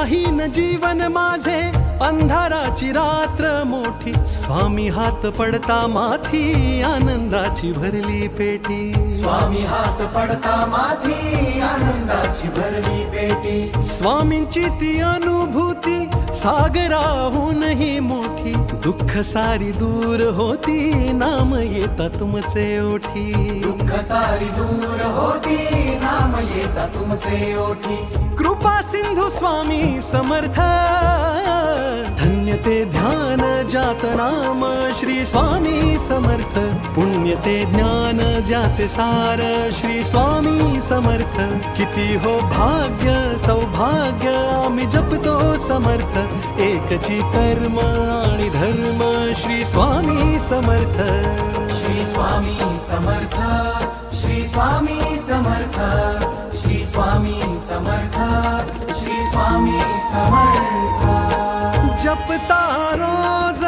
धन जीवन माझे अंधाराची रात्र मोठी. स्वामी हात पडता माथी आनंदाची भरली पेटी. स्वामी हात पडता माथी आनंदाची भरली पेटी. स्वामींची ती अनुभूती सागराहूनही मोठी. दुःख सारी दूर होती नाम येता तुमचे ओठी. दुःख सारी दूर होती नाम येता तुमचे ओठी. कृपा सिंधू स्वामी समर्थ। धन्य ते ध्यान जात नाम श्री स्वामी समर्थ। पुण्य ते ज्ञान ज्याचे सार श्री स्वामी समर्थ। किती हो भाग्य सौभाग्य आम्ही जपतो समर्थ। एकची कर्म आणि धर्म श्री स्वामी समर्थ श्री स्वामी समर्थ। श्री स्वामी समर्थ श्री स्वामी समर्थ श्री स्वामी समर्थ। जपता रोज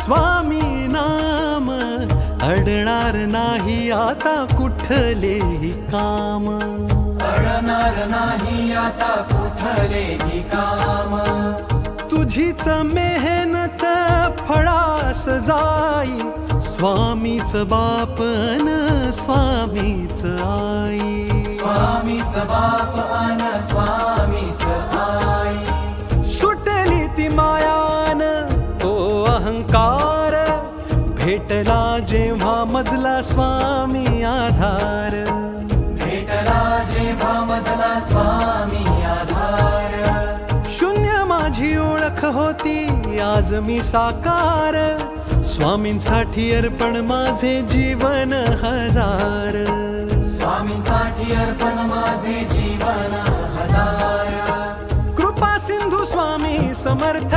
स्वामी नाम अडणार नाही आता कुठलेही काम. अडणार नाही आता कुठलेही काम. तुझीच मेहनत फळास जाई स्वामीच बापन स्वामीच आई. स्वामीच बाप अन भेटला जेव्हा मजला स्वामी आधार. भेटला जेव्हा मजला स्वामी आधार. शून्य माझी ओळख होती आज मी साकार. स्वामींसाठी अर्पण माझे जीवन हजार. स्वामींसाठी अर्पण माझे जीवन हजार. कृपा सिंधू स्वामी समर्थ.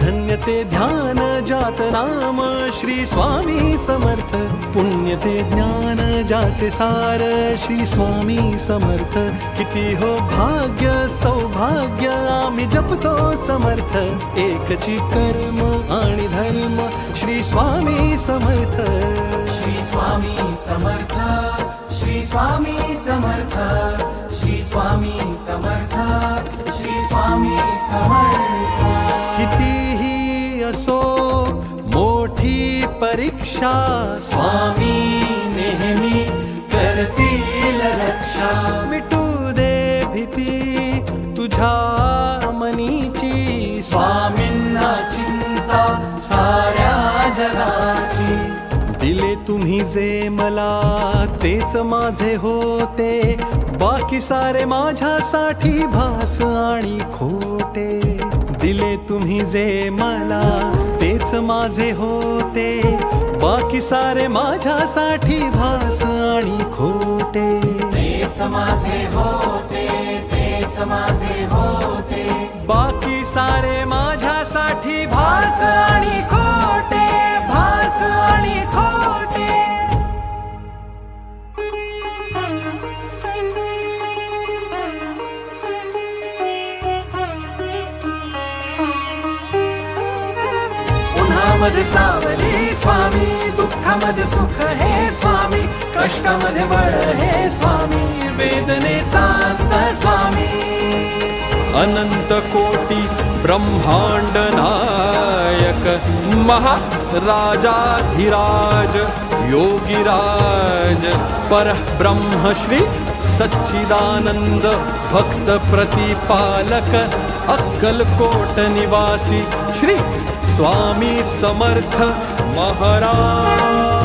धन्य ते ध्यान जात नाम श्री स्वामी समर्थ. पुण्य ते ज्ञान जाचे सार श्री स्वामी समर्थ. किती हो भाग्य सौभाग्य आम्ही जपतो समर्थ. एकची कर्म आणि धर्म श्री स्वामी समर्थ. श्री स्वामी समर्थ श्री स्वामी समर्थ श्री स्वामी समर्थ श्री स्वामी समर्थ. कितीही असो परीक्षा स्वामी नेहमी करतील रक्षा। मिटू दे भीती तुझ्या मनीची। स्वामींना चिंता साऱ्या जगाची। दिले तुम्ही जे मला तेच माझे होते। बाकी सारे माझ्यासाठी भास आणि खोटे। दिले तुम्ही जे मला तेच माझे होते. बाकी सारे माझ्यासाठी भास आणि खोटे. तेच माझे होते. दुःखामध्ये सावली स्वामी दुःखामध्ये सुख हे स्वामी कष्टामध्ये बळ हे स्वामी वेदनेचा अंत स्वामी. अनंत कोटी ब्रह्मांड नायक महाराजाधिराज योगिराज परब्रह्म श्री सच्चिदानंद भक्त प्रतिपालक अक्कलकोट निवासी श्री स्वामी समर्थ महाराज।